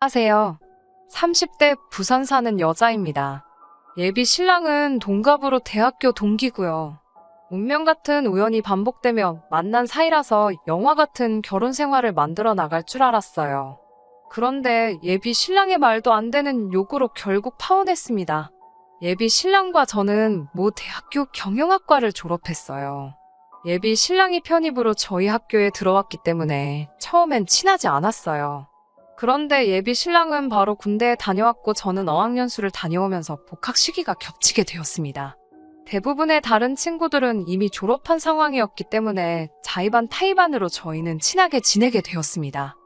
하세요. 30대 부산 사는 여자입니다. 예비 신랑은 동갑으로 대학교 동기고요. 운명 같은 우연이 반복되며 만난 사이라서 영화 같은 결혼 생활을 만들어 나갈 줄 알았어요. 그런데 예비 신랑의 말도 안 되는 요구로 결국 파혼했습니다. 예비 신랑과 저는 모 대학교 경영학과를 졸업했어요. 예비 신랑이 편입으로 저희 학교에 들어왔기 때문에 처음엔 친하지 않았어요. 그런데 예비 신랑은 바로 군대에 다녀왔고 저는 어학연수를 다녀오면서 복학 시기가 겹치게 되었습니다. 대부분의 다른 친구들은 이미 졸업한 상황이었기 때문에 자의반 타의반으로 저희는 친하게 지내게 되었습니다.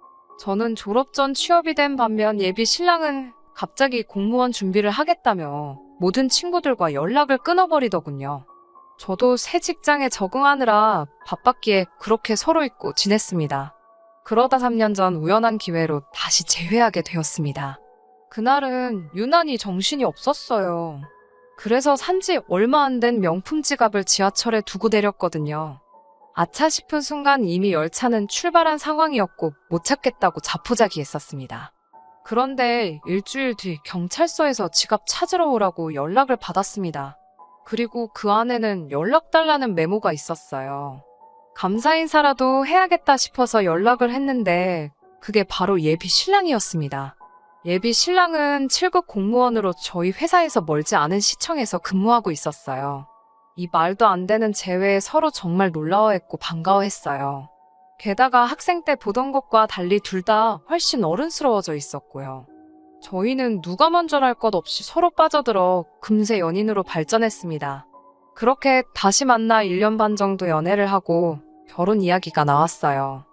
저는 졸업 전 취업이 된 반면 예비 신랑은 갑자기 공무원 준비를 하겠다며 모든 친구들과 연락을 끊어버리더군요. 저도 새 직장에 적응하느라 바빴기에 그렇게 서로 잊고 지냈습니다. 그러다 3년 전 우연한 기회로 다시 재회하게 되었습니다. 그날은 유난히 정신이 없었어요. 그래서 산지 얼마 안 된 명품 지갑을 지하철에 두고 내렸거든요. 아차 싶은 순간 이미 열차는 출발한 상황이었고 못 찾겠다고 자포자기했었습니다. 그런데 일주일 뒤 경찰서에서 지갑 찾으러 오라고 연락을 받았습니다. 그리고 그 안에는 연락 달라는 메모가 있었어요. 감사 인사라도 해야겠다 싶어서 연락을 했는데 그게 바로 예비 신랑이었습니다. 예비 신랑은 7급 공무원으로 저희 회사에서 멀지 않은 시청에서 근무하고 있었어요. 이 말도 안 되는 재회에 서로 정말 놀라워했고 반가워했어요. 게다가 학생 때 보던 것과 달리 둘 다 훨씬 어른스러워져 있었고요. 저희는 누가 먼저랄 것 없이 서로 빠져들어 금세 연인으로 발전했습니다. 그렇게 다시 만나 1년 반 정도 연애를 하고 결혼 이야기가 나왔어요.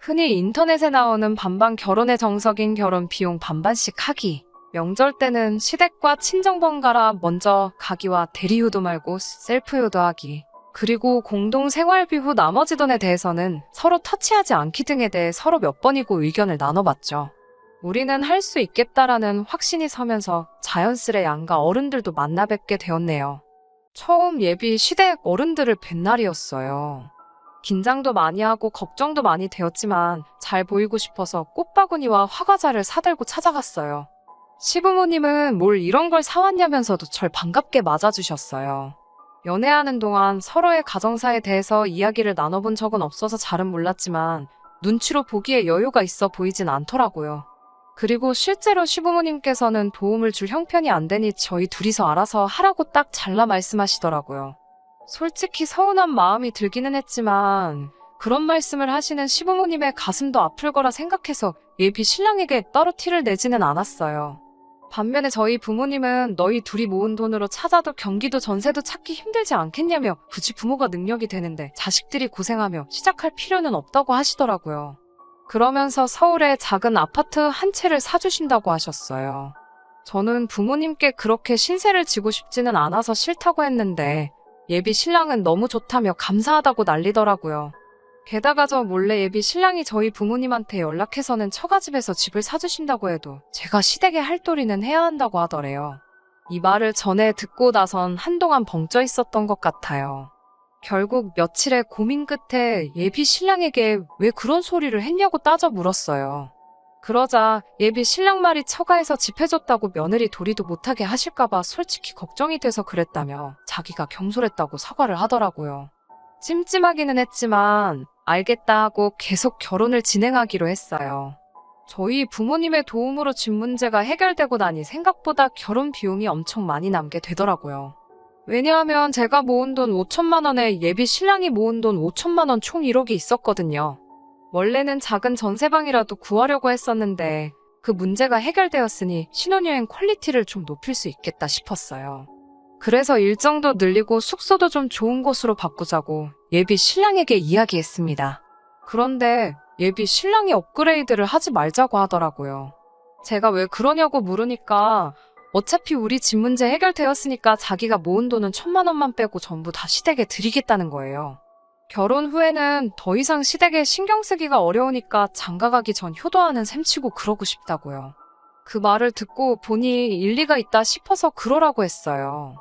흔히 인터넷에 나오는 반반 결혼의 정석인 결혼 비용 반반씩 하기. 명절 때는 시댁과 친정 번갈아 먼저 가기와 대리효도 말고 셀프효도 하기. 그리고 공동 생활비 후 나머지 돈에 대해서는 서로 터치하지 않기 등에 대해 서로 몇 번이고 의견을 나눠봤죠. 우리는 할 수 있겠다라는 확신이 서면서 자연스레 양가 어른들도 만나 뵙게 되었네요. 처음 예비 시댁 어른들을 뵌 날이었어요. 긴장도 많이 하고 걱정도 많이 되었지만 잘 보이고 싶어서 꽃바구니와 화과자를 사들고 찾아갔어요. 시부모님은 뭘 이런 걸 사왔냐면서도 절 반갑게 맞아주셨어요. 연애하는 동안 서로의 가정사에 대해서 이야기를 나눠본 적은 없어서 잘은 몰랐지만 눈치로 보기에 여유가 있어 보이진 않더라고요. 그리고 실제로 시부모님께서는 도움을 줄 형편이 안 되니 저희 둘이서 알아서 하라고 딱 잘라 말씀하시더라고요. 솔직히 서운한 마음이 들기는 했지만 그런 말씀을 하시는 시부모님의 가슴도 아플 거라 생각해서 예비 신랑에게 따로 티를 내지는 않았어요. 반면에 저희 부모님은 너희 둘이 모은 돈으로 찾아도 경기도 전세도 찾기 힘들지 않겠냐며 굳이 부모가 능력이 되는데 자식들이 고생하며 시작할 필요는 없다고 하시더라고요. 그러면서 서울에 작은 아파트 한 채를 사주신다고 하셨어요. 저는 부모님께 그렇게 신세를 지고 싶지는 않아서 싫다고 했는데 예비 신랑은 너무 좋다며 감사하다고 난리더라고요. 게다가 저 몰래 예비 신랑이 저희 부모님한테 연락해서는 처가집에서 집을 사주신다고 해도 제가 시댁에 할 도리는 해야 한다고 하더래요. 이 말을 전에 듣고 나선 한동안 벙쪄 있었던 것 같아요. 결국 며칠의 고민 끝에 예비 신랑에게 왜 그런 소리를 했냐고 따져 물었어요. 그러자 예비 신랑 말이 처가에서 집 해줬다고 며느리 도리도 못하게 하실까봐 솔직히 걱정이 돼서 그랬다며 자기가 경솔했다고 사과를 하더라고요. 찜찜하기는 했지만 알겠다 하고 계속 결혼을 진행하기로 했어요. 저희 부모님의 도움으로 집 문제가 해결되고 나니 생각보다 결혼 비용이 엄청 많이 남게 되더라고요. 왜냐하면 제가 모은 돈 5천만 원에 예비 신랑이 모은 돈 5천만 원 총 1억이 있었거든요. 원래는 작은 전세방이라도 구하려고 했었는데 그 문제가 해결되었으니 신혼여행 퀄리티를 좀 높일 수 있겠다 싶었어요. 그래서 일정도 늘리고 숙소도 좀 좋은 곳으로 바꾸자고 예비 신랑에게 이야기했습니다. 그런데 예비 신랑이 업그레이드를 하지 말자고 하더라고요. 제가 왜 그러냐고 물으니까 어차피 우리 집 문제 해결되었으니까 자기가 모은 돈은 천만 원만 빼고 전부 다 시댁에 드리겠다는 거예요. 결혼 후에는 더 이상 시댁에 신경 쓰기가 어려우니까 장가가기 전 효도하는 셈치고 그러고 싶다고요. 그 말을 듣고 보니 일리가 있다 싶어서 그러라고 했어요.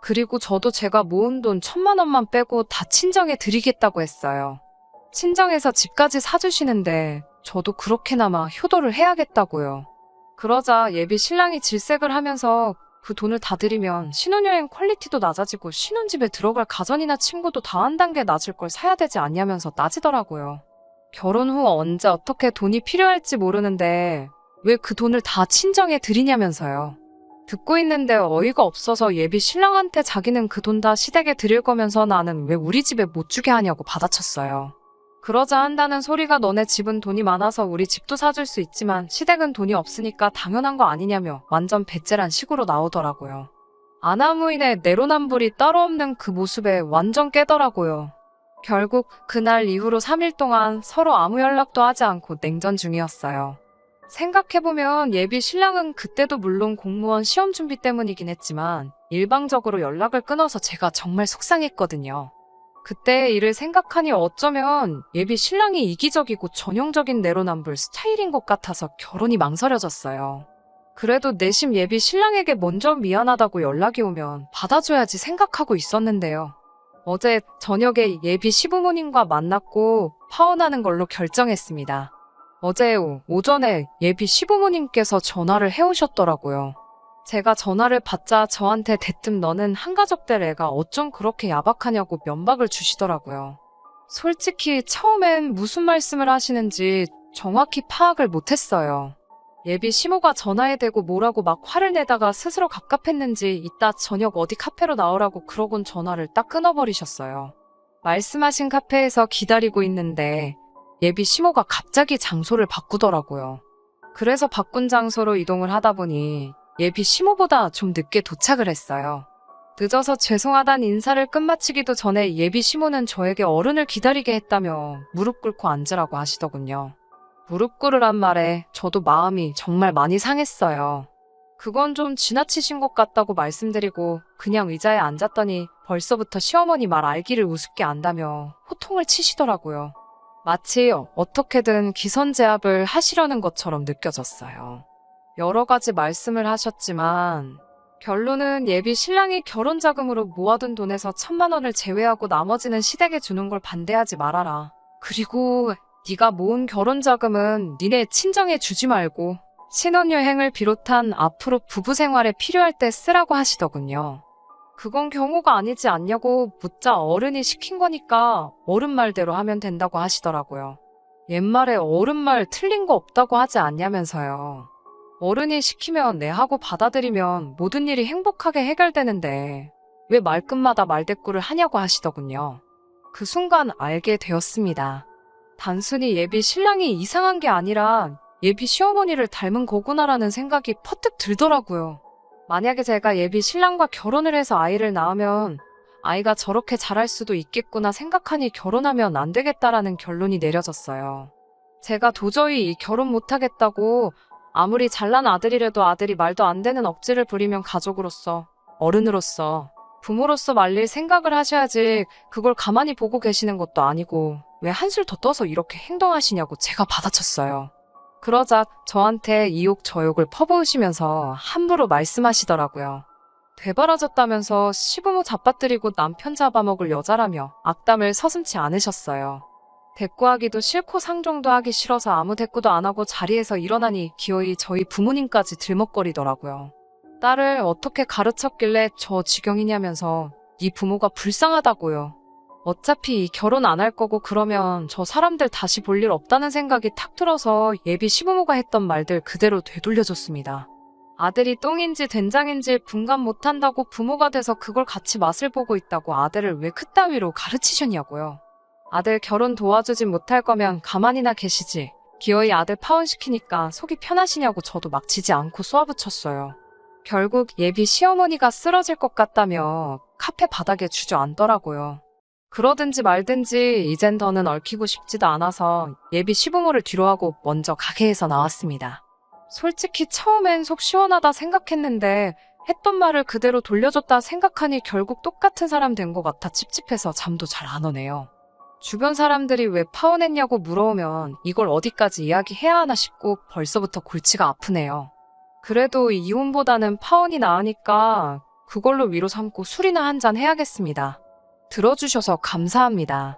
그리고 저도 제가 모은 돈 천만 원만 빼고 다 친정에 드리겠다고 했어요. 친정에서 집까지 사주시는데 저도 그렇게나마 효도를 해야겠다고요. 그러자 예비 신랑이 질색을 하면서 그 돈을 다 들이면 신혼여행 퀄리티도 낮아지고 신혼집에 들어갈 가전이나 침구도 다 한 단계 낮을 걸 사야 되지 않냐면서 따지더라고요. 결혼 후 언제 어떻게 돈이 필요할지 모르는데 왜 그 돈을 다 친정에 드리냐면서요. 듣고 있는데 어이가 없어서 예비 신랑한테 자기는 그 돈 다 시댁에 드릴 거면서 나는 왜 우리 집에 못 주게 하냐고 받아쳤어요. 그러자 한다는 소리가 너네 집은 돈이 많아서 우리 집도 사줄 수 있지만 시댁은 돈이 없으니까 당연한 거 아니냐며 완전 배째란 식으로 나오더라고요. 아나무인의 내로남불이 따로 없는 그 모습에 완전 깨더라고요. 결국 그날 이후로 3일 동안 서로 아무 연락도 하지 않고 냉전 중이었어요. 생각해보면 예비 신랑은 그때도 물론 공무원 시험 준비 때문이긴 했지만 일방적으로 연락을 끊어서 제가 정말 속상했거든요. 그때 일을 생각하니 어쩌면 예비 신랑이 이기적이고 전형적인 내로남불 스타일인 것 같아서 결혼이 망설여졌어요. 그래도 내심 예비 신랑에게 먼저 미안하다고 연락이 오면 받아줘야지 생각하고 있었는데요. 어제 저녁에 예비 시부모님과 만났고 파혼하는 걸로 결정했습니다. 어제 오- 오전에 예비 시부모님께서 전화를 해오셨더라고요. 제가 전화를 받자 저한테 대뜸 너는 한가족들 애가 어쩜 그렇게 야박하냐고 면박을 주시더라고요. 솔직히 처음엔 무슨 말씀을 하시는지 정확히 파악을 못했어요. 예비 시모가 전화에 대고 뭐라고 막 화를 내다가 스스로 갑갑했는지 이따 저녁 어디 카페로 나오라고 그러곤 전화를 딱 끊어버리셨어요. 말씀하신 카페에서 기다리고 있는데 예비 시모가 갑자기 장소를 바꾸더라고요. 그래서 바꾼 장소로 이동을 하다 보니 예비 시모보다 좀 늦게 도착을 했어요. 늦어서 죄송하단 인사를 끝마치기도 전에 예비 시모는 저에게 어른을 기다리게 했다며 무릎 꿇고 앉으라고 하시더군요. 무릎 꿇으란 말에 저도 마음이 정말 많이 상했어요. 그건 좀 지나치신 것 같다고 말씀드리고 그냥 의자에 앉았더니 벌써부터 시어머니 말 알기를 우습게 안다며 호통을 치시더라고요. 마치 어떻게든 기선제압을 하시려는 것처럼 느껴졌어요. 여러 가지 말씀을 하셨지만 결론은 예비 신랑이 결혼 자금으로 모아둔 돈에서 천만 원을 제외하고 나머지는 시댁에 주는 걸 반대하지 말아라. 그리고 네가 모은 결혼 자금은 니네 친정에 주지 말고 신혼여행을 비롯한 앞으로 부부 생활에 필요할 때 쓰라고 하시더군요. 그건 경우가 아니지 않냐고 묻자 어른이 시킨 거니까 어른 말대로 하면 된다고 하시더라고요. 옛말에 어른 말 틀린 거 없다고 하지 않냐면서요. 어른이 시키면 네 하고 받아들이면 모든 일이 행복하게 해결되는데 왜 말끝마다 말대꾸를 하냐고 하시더군요. 그 순간 알게 되었습니다. 단순히 예비 신랑이 이상한 게 아니라 예비 시어머니를 닮은 거구나라는 생각이 퍼뜩 들더라고요. 만약에 제가 예비 신랑과 결혼을 해서 아이를 낳으면 아이가 저렇게 자랄 수도 있겠구나 생각하니 결혼하면 안 되겠다라는 결론이 내려졌어요. 제가 도저히 이 결혼 못하겠다고 아무리 잘난 아들이라도 아들이 말도 안 되는 억지를 부리면 가족으로서, 어른으로서, 부모로서 말릴 생각을 하셔야지 그걸 가만히 보고 계시는 것도 아니고 왜 한술 더 떠서 이렇게 행동하시냐고 제가 받아쳤어요. 그러자 저한테 이 욕 저욕을 퍼부으시면서 함부로 말씀하시더라고요. 되바라졌다면서 시부모 잡아뜨리고 남편 잡아먹을 여자라며 악담을 서슴지 않으셨어요. 대꾸하기도 싫고 상종도 하기 싫어서 아무 대꾸도 안 하고 자리에서 일어나니 기어이 저희 부모님까지 들먹거리더라고요. 딸을 어떻게 가르쳤길래 저 지경이냐면서 네 부모가 불쌍하다고요. 어차피 이 결혼 안 할 거고 그러면 저 사람들 다시 볼 일 없다는 생각이 탁 들어서 예비 시부모가 했던 말들 그대로 되돌려줬습니다. 아들이 똥인지 된장인지 분간 못한다고 부모가 돼서 그걸 같이 맛을 보고 있다고 아들을 왜 그따위로 가르치셨냐고요. 아들 결혼 도와주진 못할 거면 가만히나 계시지. 기어이 아들 파혼시키니까 속이 편하시냐고 저도 막 지지 않고 쏘아붙였어요. 결국 예비 시어머니가 쓰러질 것 같다며 카페 바닥에 주저앉더라고요. 그러든지 말든지 이젠 더는 얽히고 싶지도 않아서 예비 시부모를 뒤로하고 먼저 가게에서 나왔습니다. 솔직히 처음엔 속 시원하다 생각했는데 했던 말을 그대로 돌려줬다 생각하니 결국 똑같은 사람 된 것 같아 찝찝해서 잠도 잘 안 오네요. 주변 사람들이 왜 파혼했냐고 물어오면 이걸 어디까지 이야기해야 하나 싶고 벌써부터 골치가 아프네요. 그래도 이혼보다는 파혼이 나으니까 그걸로 위로 삼고 술이나 한 잔 해야겠습니다. 들어주셔서 감사합니다.